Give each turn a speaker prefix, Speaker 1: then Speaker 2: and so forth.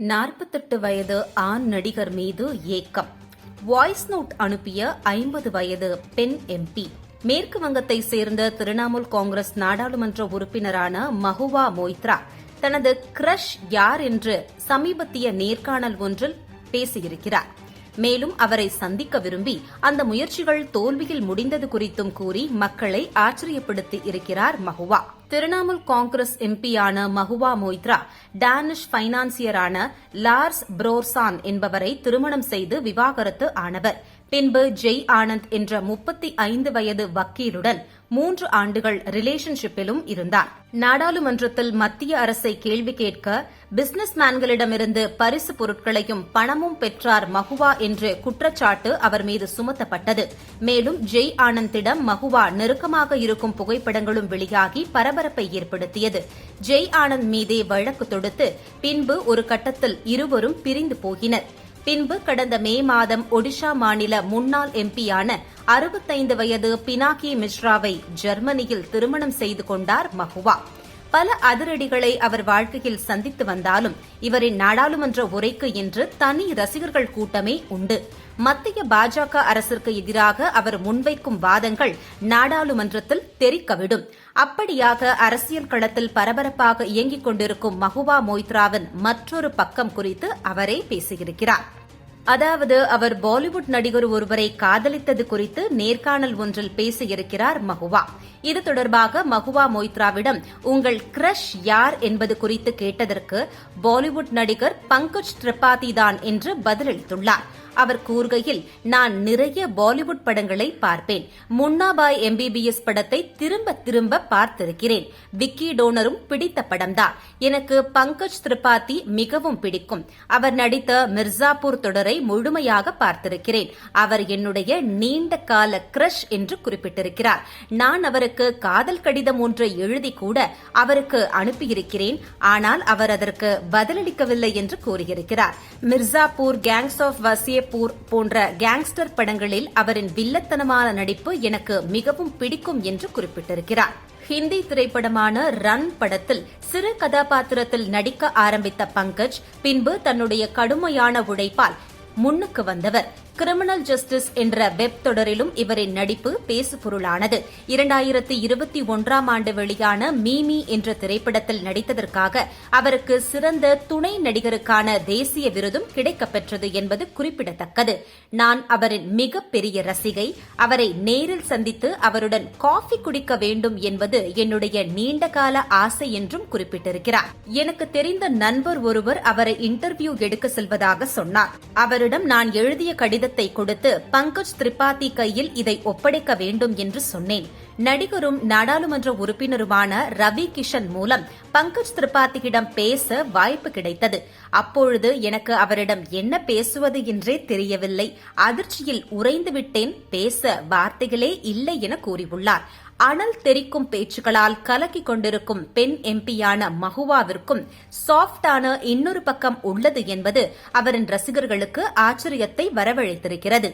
Speaker 1: நாற்பத்தெட்டு வயது ஆண் நடிகர் மீது ஏக்கம். வாய்ஸ் நோட் அனுப்பிய ஐம்பது வயது பெண் எம்பி மேற்கு வங்கத்தை சேர்ந்த திரிணாமுல் காங்கிரஸ் நாடாளுமன்ற உறுப்பினரான மஹுவா மொய்த்ரா தனது கிரஷ் யார் என்று சமீபத்திய நேர்காணல் ஒன்றில் பேசியிருக்கிறார். மேலும் அவரை சந்திக்க விரும்பி அந்த முயற்சிகள் தோல்வியில் முடிந்தது குறித்தும் கூறி மக்களை ஆச்சரியப்படுத்தி இருக்கிறார் மஹுவா. திரிணாமுல் காங்கிரஸ் எம்பியான மஹுவா மொய்த்ரா டானிஷ் பைனான்சியரான லார்ஸ் புரோர்சான் என்பவரை திருமணம் செய்து விவாகரத்து ஆனவர். பின்பு ஜெய் ஆனந்த் என்ற முப்பத்தி ஐந்து வயது வக்கீலுடன் மூன்று ஆண்டுகள் ரிலேஷன்ஷிப்பிலும் இருந்தார். நாடாளுமன்றத்தில் மத்திய அரசை கேள்வி கேட்க பிசினஸ் மேன்களிடமிருந்து பரிசு பொருட்களையும் பணமும் பெற்றார் மகுவா என்று குற்றச்சாட்டு அவர் மீது சுமத்தப்பட்டது. மேலும் ஜெய் ஆனந்திடம் மகுவா நெருக்கமாக இருக்கும் புகைப்படங்களும் வெளியாகி பரபரப்பை ஏற்படுத்தியது. ஜெய் ஆனந்த் மீதே வழக்கு தொடுத்து பின்பு ஒரு கட்டத்தில் இருவரும் பிரிந்து போகினர். பின்பு கடந்த மே மாதம் ஒடிஷா மாநில முன்னாள் எம்பியான அறுபத்தைந்து வயது பினாக்கி மிஸ்ராவை ஜெர்மனியில் திருமணம் செய்து கொண்டார் மஹுவா. பல அதிரடிகளை அவர் வாழ்க்கையில் சந்தித்து வந்தாலும் இவரின் நாடாளுமன்ற உரைக்கு என்று தனி ரசிகர்கள் கூட்டமே உண்டு. மத்திய பாஜக அரசிற்கு எதிராக அவர் முன்வைக்கும் வாதங்கள் நாடாளுமன்றத்தில் தெரிக்கவிடும். அப்படியாக அரசியல் களத்தில் பரபரப்பாக இயங்கிக் கொண்டிருக்கும் மஹுவா மொய்த்ராவின் மற்றொரு பக்கம் குறித்து அவரே பேசியிருக்கிறார். அதாவது அவர் பாலிவுட் நடிகர் ஒருவரை காதலித்தது குறித்து நேர்காணல் ஒன்றில் பேசியிருக்கிறார் மகுவா. இது தொடர்பாக மகுவா மொய்த்ராவிடம் உங்கள் கிரஷ் யார் என்பது குறித்து கேட்டதற்கு பாலிவுட் நடிகர் பங்கஜ் திரிபாதி தான் என்று பதிலளித்துள்ளார். அவர் கூறுகையில் நான் நிறைய பாலிவுட் படங்களை பார்ப்பேன். முன்னாபாய் எம்பிபிஎஸ் படத்தை திரும்ப திரும்ப பார்த்திருக்கிறேன். விக்கி டோனரும் பிடித்த படம்தான் எனக்கு பங்கஜ் திரிபாதி மிகவும் பிடிக்கும். அவர் நடித்த மிர்சாப்பூர் தொடரை முழுமையாக பார்த்திருக்கிறேன். அவர் என்னுடைய நீண்ட கால கிரஷ் என்று குறிப்பிட்டிருக்கிறார். நான் அவருக்கு காதல் கடிதம் ஒன்றை எழுதி கூட அவருக்கு அனுப்பியிருக்கிறேன். ஆனால் அவர் அதற்கு பதிலளிக்கவில்லை என்று கூறியிருக்கிறார். Mirzapur gangs of Wasseypur போன்ற கேங்ஸ்டர் படங்களில் அவரின் வில்லத்தனமான நடிப்பு எனக்கு மிகவும் பிடிக்கும் என்று குறிப்பிட்டிருக்கிறார். ஹிந்தி திரைப்படமான ரன் படத்தில் சிறு கதாபாத்திரத்தில் நடிக்க ஆரம்பித்த பங்கஜ் பின்பு தன்னுடைய கடுமையான உழைப்பால் முன்னுக்கு வந்தவர். கிரிமினல் ஜஸ்டிஸ் என்ற வெப் தொடரிலும் இவரின் நடிப்பு பேசுபொருளானது. இரண்டாயிரத்தி இருபத்தி ஒன்றாம் ஆண்டு வெளியான மீமி என்ற திரைப்படத்தில் நடித்ததற்காக அவருக்கு சிறந்த துணை நடிகருக்கான தேசிய விருதும் கிடைக்கப்பெற்றது என்பது குறிப்பிடத்தக்கது. நான் அவரின் மிகப்பெரிய ரசிகை. அவரை நேரில் சந்தித்து அவருடன் காஃபி குடிக்க வேண்டும் என்பது என்னுடைய நீண்டகால ஆசை என்றும் குறிப்பிட்டிருக்கிறார். எனக்கு தெரிந்த நண்பர் ஒருவர் அவரை இன்டர்வியூ எடுக்க செல்வதாக சொன்னார். அவரிடம் நான் எழுதிய கடிதத்தை கொடுத்து பங்கஜ் திரிபாதி கையில் இதை ஒப்படைக்க வேண்டும் என்று சொன்னேன். நடிகரும் நாடாளுமன்ற உறுப்பினருமான ரவி கிஷன் மூலம் பங்கஜ் திரிபாதியிடம் பேச வாய்ப்பு கிடைத்தது. அப்பொழுது எனக்கு அவரிடம் என்ன பேசுவது என்றே தெரியவில்லை. அதிர்ச்சியில் உறைந்துவிட்டேன். பேச வார்த்தைகளே இல்லை என கூறியுள்ளார். அனல் தெரிக்கும் பேச்சுக்களால் கலக்கிக் கொண்டிருக்கும் பெண் எம்பியான மஹுவாவிற்கும் சாஃப்டான இன்னொரு பக்கம் உள்ளது என்பது அவரின் ரசிகர்களுக்கு ஆச்சரியத்தை வரவழைத்திருக்கிறது.